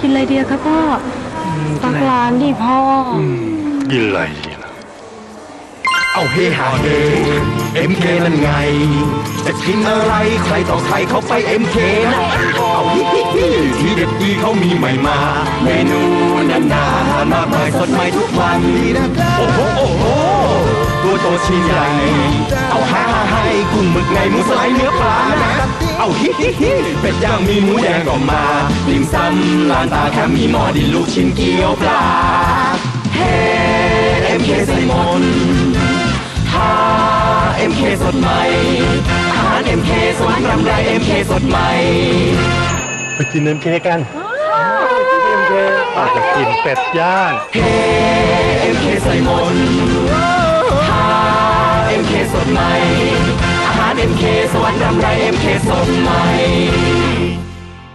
กินอะไรเดียครับพ่อตักหลานดิพ่ออกินอะไรดีล่ะเอาเฮฮาเฮเอ็มเคนั่นไง จะกินอะไรใครต่อใครเขาไปเอ็มเคนะ เอาฮิฮิฮิทีเด็ดดีเขามีใหม่มา เมนูนานาทานมากมายสดใหม่ทุกวันโอ้โหโอ้โหตัวโตชิ้นใหญ่ เอาฮ่าฮ่าให้กุ้งหมึกไงหมูสไลด์เนื้อปลานะ เอาฮิฮิฮิเป็ดย่างมีหมูแดงก็มาติ่มซำลานตาแค่มีหม้อดินลูกชิ้นเกี๊ยวปลาเฮ้เอ็มเคใส่หมนหา MK สดใหม่อาหาร MK สวนรำไร MK สดใหม่ไปกินเอ็มเคกันเอ็มเคอาจจะกินเป็ดย่างเฮ้ MK ใส่มนต์ ดใหม่อาหาร MK สวนรำไร MK สดใหม่